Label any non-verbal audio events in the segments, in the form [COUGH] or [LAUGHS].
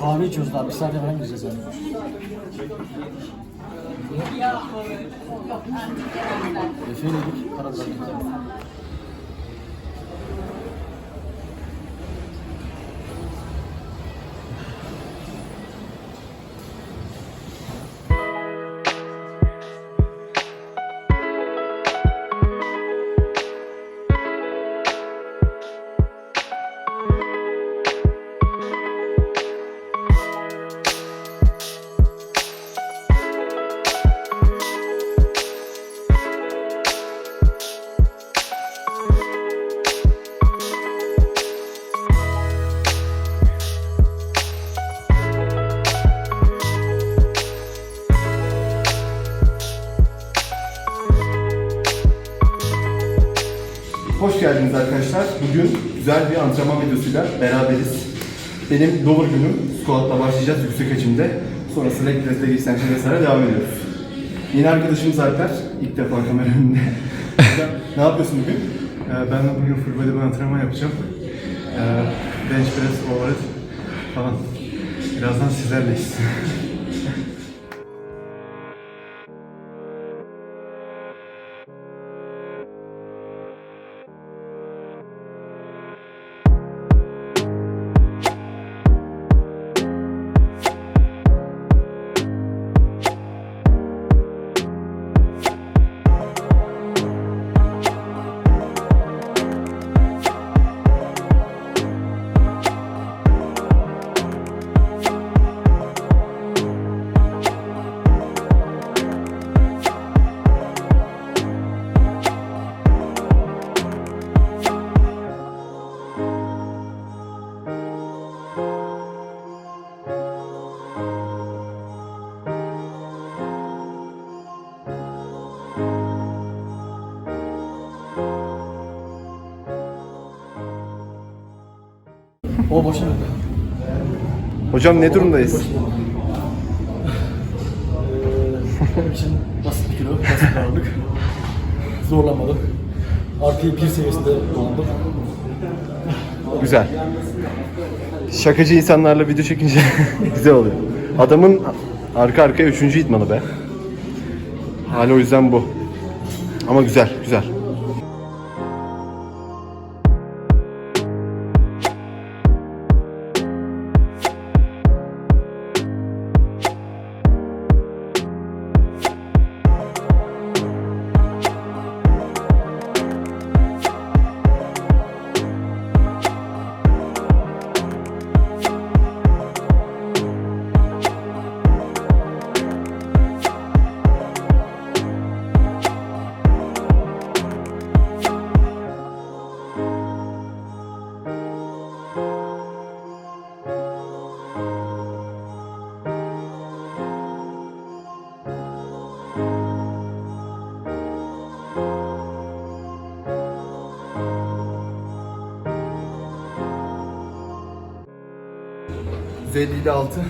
Kahve içiyoruz daha. Bir saate falan gideceğiz yani. Efe'yledik. Karabük'e. Hoş geldiniz arkadaşlar. Bugün güzel bir antrenman videosuyla beraberiz. Benim lower günüm. Squat'la başlayacağız yüksek hacimde. Sonrasında leg press'le extension vesaire devam ediyoruz. Yeni arkadaşımız Alper. İlk defa kamera önünde. [LAUGHS] ne yapıyorsun bugün? Ee, Ben bugün full body antrenman yapacağım. Ee, Bench press, overhead falan. Birazdan sizlerleyiz. [LAUGHS] O boşuna. Hocam ne durumdayız? Benim için basit bir kilo, basit bir ağırlık. Zorlamadım. RP 1 seviyesinde kullandım. Güzel. Şakacı insanlarla video çekince [LAUGHS] güzel oluyor. Adamın arka arkaya üçüncü idmanı be. Hali o yüzden bu. Ama güzel, güzel. %50 ile 6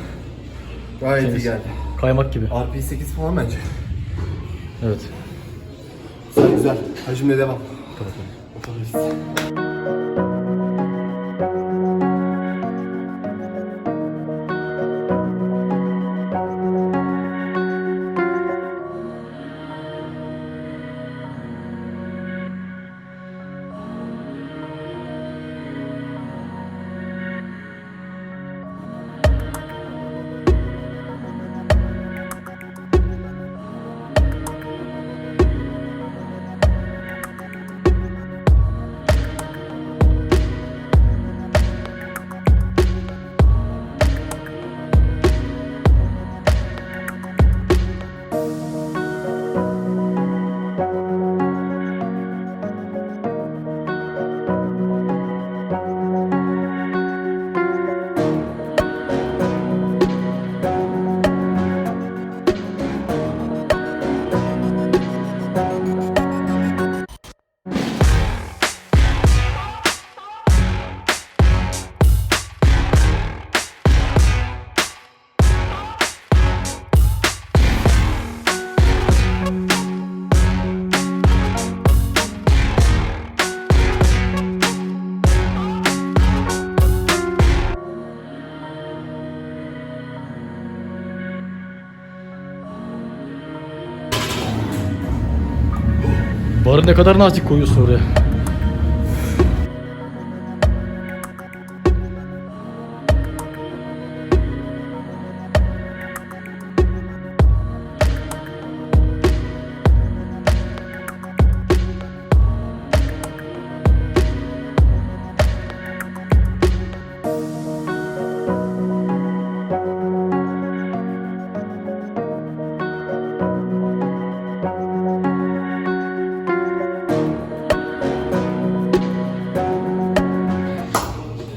gayet iyi geldi. Kaymak gibi. RP 8 falan bence. Evet. Güzel güzel. Hacimle devam. Oturabiliriz. Barı ne kadar nazik koyuyorsun oraya.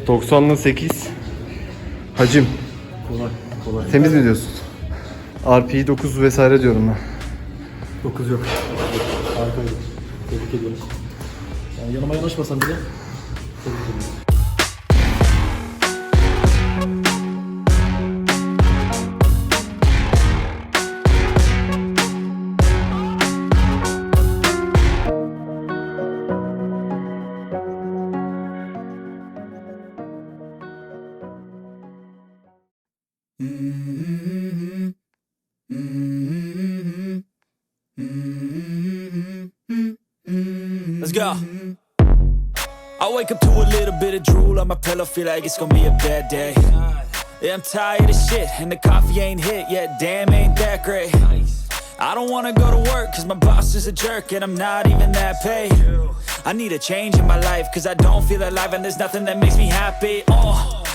...90'lı 8. Hacim. Kolay, kolay. Temiz mi diyorsun? RP'yi 9 vesaire diyorum ben. 9 yok. Harikaydı. Tebrik ediyorum. Yani yanıma yanaşmasan bile tebrik ediyorum. My pillow, feel like it's gonna be a bad day. Yeah, I'm tired of shit, and the coffee ain't hit yet. Damn, ain't that great. I don't wanna go to work, cause my boss is a jerk, and I'm not even that paid. I need a change in my life, cause I don't feel alive, and there's nothing that makes me happy. Oh.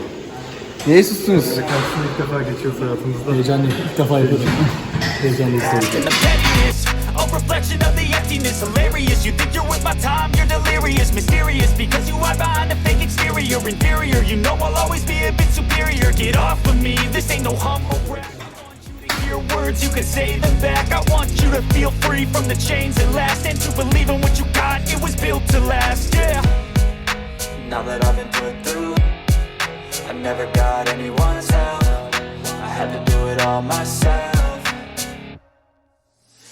Niye sustunuz? Karşısına ilk defa geçiyoruz hayatımızda. Heyecanlıyım. İlk defa yapıyorum. Heyecanlıyım. And a reflection of the emptiness. Hilarious, you think you're worth my time, you're delirious, mysterious because you hide behind a fake exterior. Inferior, you know I'll always be a bit superior. Get off of me, this ain't no humble rap. I want you to hear words, you can say them back. I want you to feel free from the chains that last and to believe in what you got. It was built to last, yeah. Now that I've been put through, I never got anyone's help. I had to do it all myself.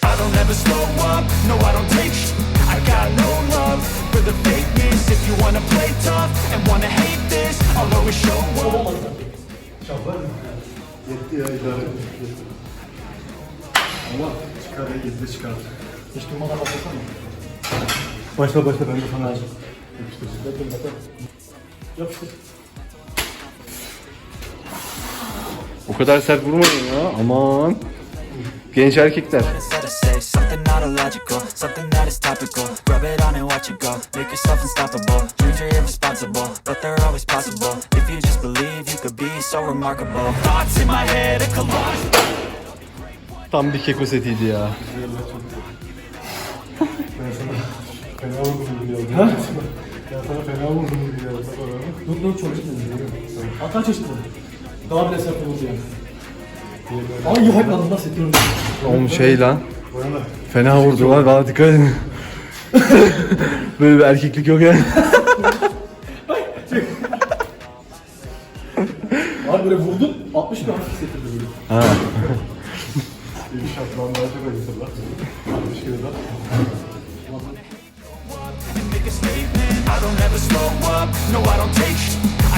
I don't ever slow up, no I don't take sh- I got no love for the fakeness If you wanna play tough and wanna hate this I'll always show up Yetti ya idare. Ama çıkar ya gizli çıkar. Hiç durmadan başlasana. Başla başla ben de sana Bekle bekle. Yapıştır. Kadar sert vurmayın ya. Aman. Genç erkekler. Tam bir keko setiydi ya. Fena vurdum geldi. Ha? Ya sana fena vurdum geldi. Dur dur çok ciddi. Kaç yaşındasın? Daha bile sert olurdu yani. Ama iyi hype'landım nasıl ediyorum. Oğlum şey lan. Fena vurdu lan. Bana dikkat edin. [LAUGHS] Böyle bir erkeklik yok yani. [LAUGHS] Abi böyle vurdum 60 bir hafif hissettirdi böyle. Bir şartlan daha çok acıtır lan. 60 kilo da. I don't ever slow up, no I don't take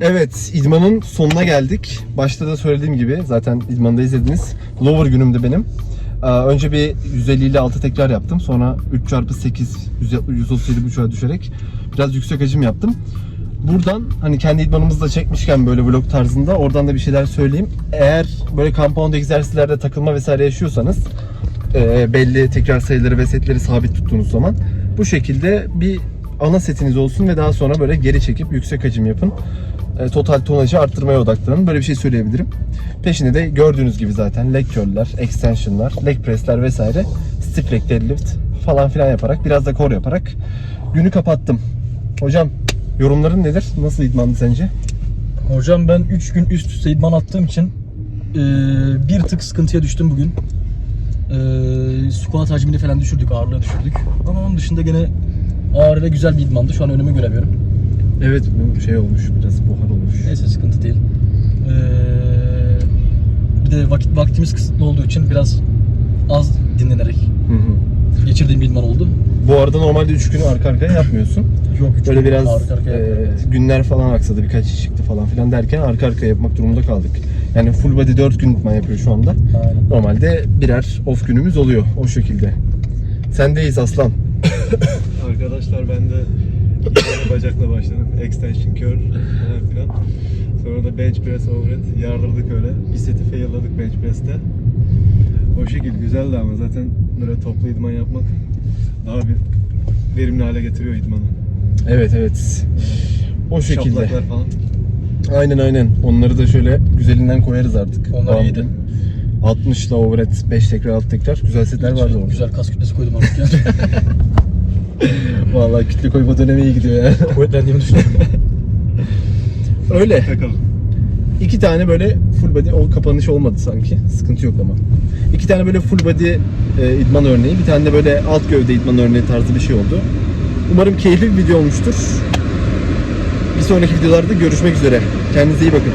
Evet, idmanın sonuna geldik. Başta da söylediğim gibi zaten idmanda izlediniz. Lower günümde benim. Ee, Önce bir 150 ile 6 tekrar yaptım. Sonra 3 çarpı 8 137.5'a düşerek biraz yüksek hacim yaptım. Buradan hani kendi idmanımızı da çekmişken böyle vlog tarzında oradan da bir şeyler söyleyeyim. Eğer böyle compound egzersizlerde takılma vesaire yaşıyorsanız e, belli tekrar sayıları ve setleri sabit tuttuğunuz zaman bu şekilde bir ana setiniz olsun ve daha sonra böyle geri çekip yüksek hacim yapın. E, total tonajı arttırmaya odaklanın. Böyle bir şey söyleyebilirim. Peşinde de gördüğünüz gibi zaten leg curl'ler, extension'lar, leg press'ler vesaire, stiff leg deadlift falan filan yaparak biraz da core yaparak günü kapattım. Hocam yorumların nedir? Nasıl idmandı sence? Hocam ben 3 gün üst üste idman attığım için eee, bir tık sıkıntıya düştüm bugün. Eee squat hacmini falan düşürdük, ağırlığı düşürdük. Ama onun dışında gene ağır ve güzel bir idmandı. Şu an önümü göremiyorum. Evet bu şey olmuş biraz buhar olmuş. Neyse sıkıntı değil. Eee, bir de vakit vaktimiz kısıtlı olduğu için biraz az dinlenerek Hı hı. geçirdiğim bir idman oldu. Bu arada normalde 3 günü arka arkaya yapmıyorsun. Yok üç Böyle gün biraz arka arkaya e, yapıyorum. günler falan aksadı birkaç iş çıktı falan filan derken arka arkaya yapmak durumunda kaldık. Yani full body 4 gün idman yapıyor şu anda. Aynen. Normalde birer off günümüz oluyor o şekilde. Sendeyiz aslan. [LAUGHS] Arkadaşlar ben de bacakla başladım. Extension curl falan filan. Sonra da bench press overhead yardırdık öyle. Bir seti failladık bench press'te. O şekil güzeldi ama zaten böyle toplu idman yapmak daha bir verimli hale getiriyor idmanı. Evet evet. O şekilde. Şaplaklar falan. Aynen aynen. Onları da şöyle güzelinden koyarız artık. Onlar Bam. iyiydi. 60 ile overhead 5 tekrar 6 tekrar. Güzel setler vardı orada. Güzel kas kütlesi koydum artık yani. [LAUGHS] [LAUGHS] Vallahi kütle koyma dönemi iyi gidiyor ya. Kuvvetlendiğimi düşünüyorum. [LAUGHS] Öyle. Takalım. İki tane böyle full body o kapanış olmadı sanki. Sıkıntı yok ama. İki tane böyle full body e, idman örneği, bir tane de böyle alt gövde idman örneği tarzı bir şey oldu. Umarım keyifli bir video olmuştur. Bir sonraki videolarda görüşmek üzere. Kendinize iyi bakın.